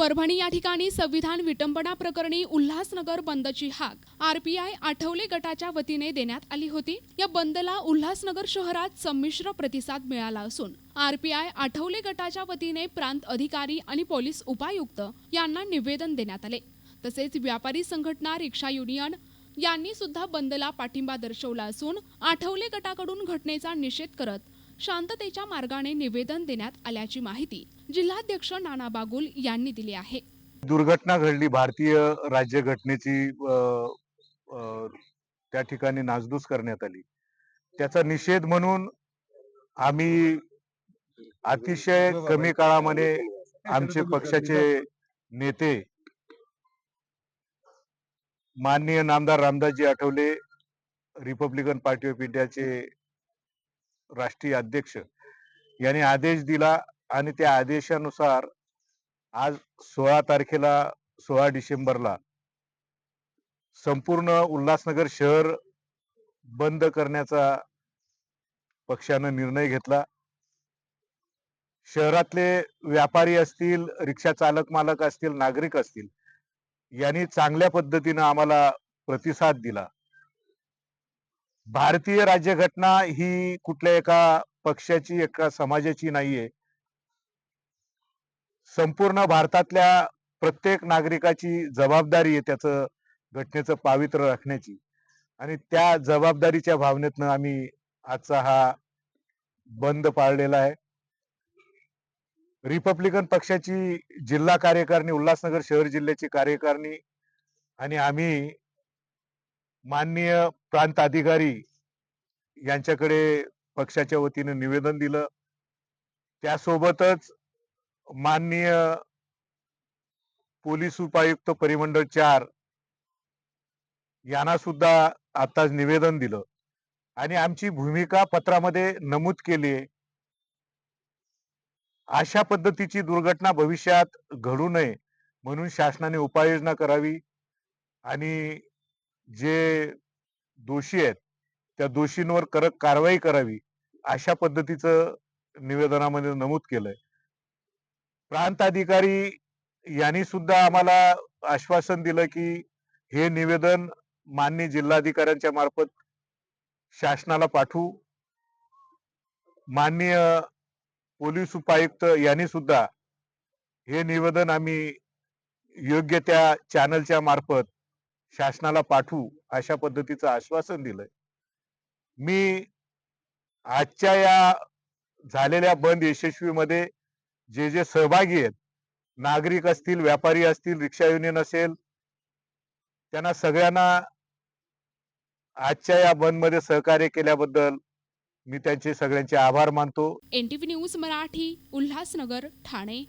परभणी या ठिकाणी संविधान विटंबना प्रकरणी उल्हासनगर बंदची हाक. आरपीआय आठवले गटाच्या वतीने देण्यात आली होती. या बंदला उल्हासनगर शहरात संमिश्र प्रतिसाद मिळाला असून आरपीआय आठवले गटाच्या वतीने प्रांत अधिकारी आणि पोलीस उपायुक्त यांना निवेदन देण्यात आले. तसेच व्यापारी संघटना रिक्षा युनियन यांनी सुद्धा बंदला पाठिंबा दर्शवला असून आठवले गटाकडून घटनेचा निषेध करत शांततेच्या मार्गाने निवेदन देण्यात आल्याची माहिती जिल्हाध्यक्ष नाना बागुल यांनी दिली आहे. दुर्घटना घडली. भारतीय राज्यघटनेची अ, त्या ठिकाणी नासधूस करण्यात आली. त्याचा निषेध म्हणून आम्ही अतिशय कमी काळामध्ये आमचे पक्षाचे नेते माननीय नामदार Ramdasji Athawale Republican party of इंडियाचे राष्ट्रीय अध्यक्ष यांनी आदेश दिला आणि त्या आदेशानुसार आज सोळा तारखेला सोळा डिसेंबरला संपूर्ण उल्हासनगर शहर बंद करण्याचा पक्षानं निर्णय घेतला. शहरातले व्यापारी असतील रिक्षा चालक मालक असतील नागरिक असतील यांनी चांगल्या पद्धतीनं आम्हाला प्रतिसाद दिला. भारतीय राज्यघटना ही कुठल्या एका पक्षाची एका समाजाची नाहीये. संपूर्ण भारतातल्या प्रत्येक नागरिकाची जबाबदारी आहे त्याचं घटनेचं पावित्र्य राखण्याची. आणि त्या जबाबदारीच्या भावनेतनं आम्ही आजचा हा बंद पाळलेला आहे. रिपब्लिकन पक्षाची जिल्हा कार्यकारिणी उल्हासनगर शहर जिल्ह्याची कार्यकारिणी आणि आम्ही माननीय प्रांत अधिकारी यांच्याकडे पक्षाच्या वतीने निवेदन दिलं. त्यासोबतच माननीय पोलीस उपायुक्त परिमंडळ चार यांना सुद्धा आताच निवेदन दिलं. आणि आमची भूमिका पत्रामध्ये नमूद केली आहे. अशा पद्धतीची दुर्घटना भविष्यात घडू नये म्हणून शासनाने उपाययोजना करावी आणि जे दोषी आहेत त्या दोषींवर कडक कारवाई करावी अशा पद्धतीचं निवेदनामध्ये नमूद केलंय. प्रांत अधिकारी यांनी सुद्धा आम्हाला आश्वासन दिलं की हे निवेदन मान्य जिल्हाधिकाऱ्यांच्या मार्फत शासनाला पाठवू. माननीय पोलीस उपायुक्त यांनी सुद्धा हे निवेदन आम्ही योग्य त्या चॅनलच्या मार्फत शासनाला पाठवू अशा पद्धतीचं आश्वासन दिलंय. मी आजच्या या झालेल्या बंद यशस्वीमध्ये जे जे सहभागी आहेत नागरिक असतील व्यापारी असतील रिक्षा युनियन असेल त्यांना सगळ्यांना आजच्या या बंदमध्ये सहकार्य केल्याबद्दल मी त्यांचे सगळ्यांचे आभार मानतो. NTV news Marathi Ulhasnagar Thane.